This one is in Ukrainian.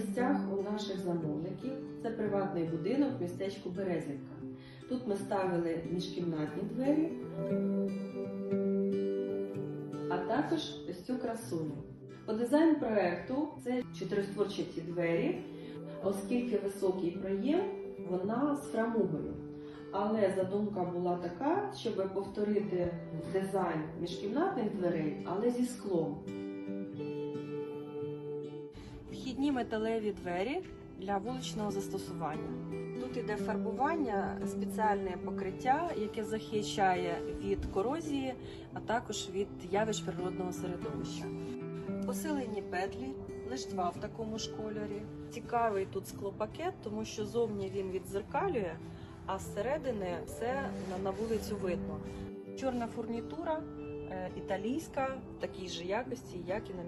гостях у наших замовників. Це приватний будинок в містечку Березівка. Тут ми ставили міжкімнатні двері, а також ось цю красуню. По дизайн проекту це чотиристворчаті двері, оскільки високий проєм, вона з фрамугою. Але задумка була така, щоб повторити дизайн міжкімнатних дверей, але зі склом. Вхідні металеві двері для вуличного застосування. Тут іде фарбування, спеціальне покриття, яке захищає від корозії, а також від явищ природного середовища. Посилені петлі, лише два в такому ж кольорі. Цікавий тут склопакет, тому що зовні він відзеркалює, а зсередини все на- на вулицю видно. Чорна фурнітура, е, італійська, в такій же якості, як і на